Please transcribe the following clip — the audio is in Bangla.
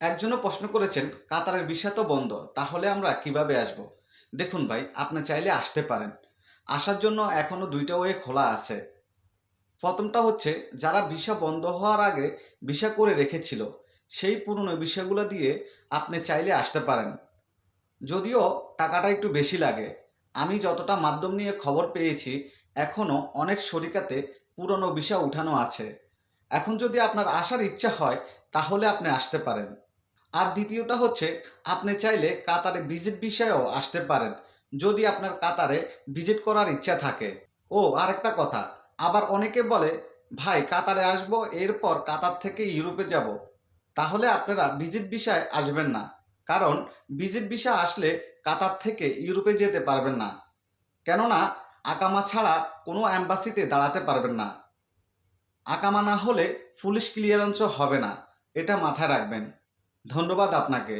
একজনও প্রশ্ন করেছেন, কাতারের ভিসা তো বন্ধ, তাহলে আমরা কীভাবে আসব? দেখুন ভাই, আপনি চাইলে আসতে পারেন। আসার জন্য এখনও দুইটা ওয়ে খোলা আছে। প্রথমটা হচ্ছে, যারা ভিসা বন্ধ হওয়ার আগে ভিসা করে রেখেছিল, সেই পুরনো ভিসাগুলো দিয়ে আপনি চাইলে আসতে পারেন। যদিও টাকাটা একটু বেশি লাগে, আমি যতটা মাধ্যম নিয়ে খবর পেয়েছি এখনও অনেক শরিকাতে পুরনো ভিসা উঠানো আছে। এখন যদি আপনার আসার ইচ্ছা হয়, তাহলে আপনি আসতে পারেন। আর দ্বিতীয়টা হচ্ছে, আপনি চাইলে কাতারে ভিজিট বিষয়েও আসতে পারেন, যদি আপনার কাতারে ভিজিট করার ইচ্ছা থাকে। ও, আরেকটা কথা, আবার অনেকে বলে, ভাই, কাতারে আসব, এরপর কাতার থেকে ইউরোপে যাব। তাহলে আপনারা ভিজিট বিষয়ে আসবেন না, কারণ ভিজিট ভিসা আসলে কাতার থেকে ইউরোপে যেতে পারবেন না। কেননা, আকামা ছাড়া কোনো অ্যাম্বাসিতে দাঁড়াতে পারবেন না। আকামা না হলে পুলিশ ক্লিয়ারেন্সও হবে না, এটা মাথায় রাখবেন। ধন্যবাদ আপনাকে।